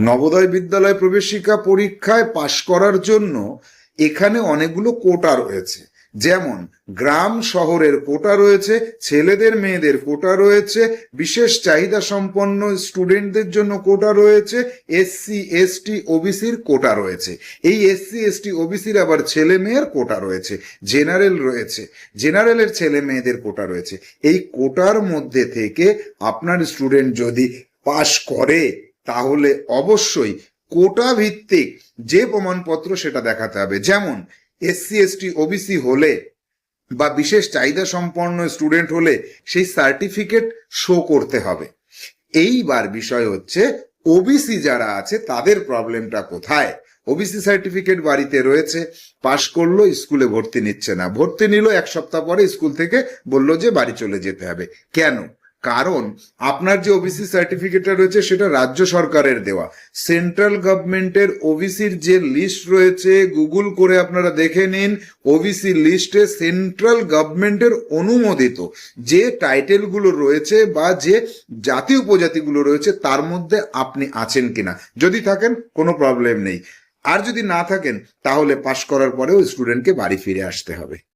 নবোদয় বিদ্যালয় প্রবেশিকা পরীক্ষায় পাশ করার জন্য এখানে অনেকগুলো কোটা রয়েছে। যেমন, গ্রাম শহরের কোটা রয়েছে, ছেলেদের, মেয়েদের কোটা রয়েছে, বিশেষ চাহিদা সম্পন্ন স্টুডেন্টদের জন্য কোটা রয়েছে এসসি এসটি ওবিসির কোটা রয়েছে। এই এসসি এসটি ওবিসির আবার ছেলে মেয়ের কোটা রয়েছে, জেনারেল রয়েছে জেনারেলের ছেলে মেয়েদের কোটা রয়েছে। এই কোটার মধ্যে থেকে আপনার স্টুডেন্ট যদি পাশ করে তাহলে অবশ্যই কোটা ভিত্তিক যে প্রমাণপত্র সেটা দেখাতে হবে। যেমন এসসি এসটি ওবিসি হলে বা বিশেষ চাহিদা সম্পন্ন স্টুডেন্ট হলে সেই সার্টিফিকেট শো করতে হবে। এইবার বিষয় হচ্ছে ওবিসি যারা আছে তাদের প্রবলেমটা কোথায়? ওবিসি সার্টিফিকেট বাড়িতে রয়েছে, পাশ করল, স্কুলে ভর্তি নিচ্ছে না। ভর্তি নিল, এক সপ্তাহ পরে স্কুল থেকে বলল যে বাড়ি চলে যেতে হবে। কেন? কারণ আপনার যে ওবিসি সার্টিফিকেটটা রয়েছে, সেটা রাজ্য সরকারের দেওয়া। সেন্ট্রাল গভর্নমেন্টের ওবিসির যে লিস্ট রয়েছে গুগল করে আপনারা দেখে নিন ওবিসি লিস্টে সেন্ট্রাল গভর্নমেন্টের অনুমোদিত যে টাইটেলগুলো রয়েছে বা যে জাতি উপজাতিগুলো রয়েছে, তার মধ্যে আপনি আছেন কিনা। যদি থাকেন, কোনো প্রবলেম নেই। আর যদি না থাকেন, তাহলে পাশ করার পরেও স্টুডেন্টকে বাড়ি ফিরে আসতে হবে।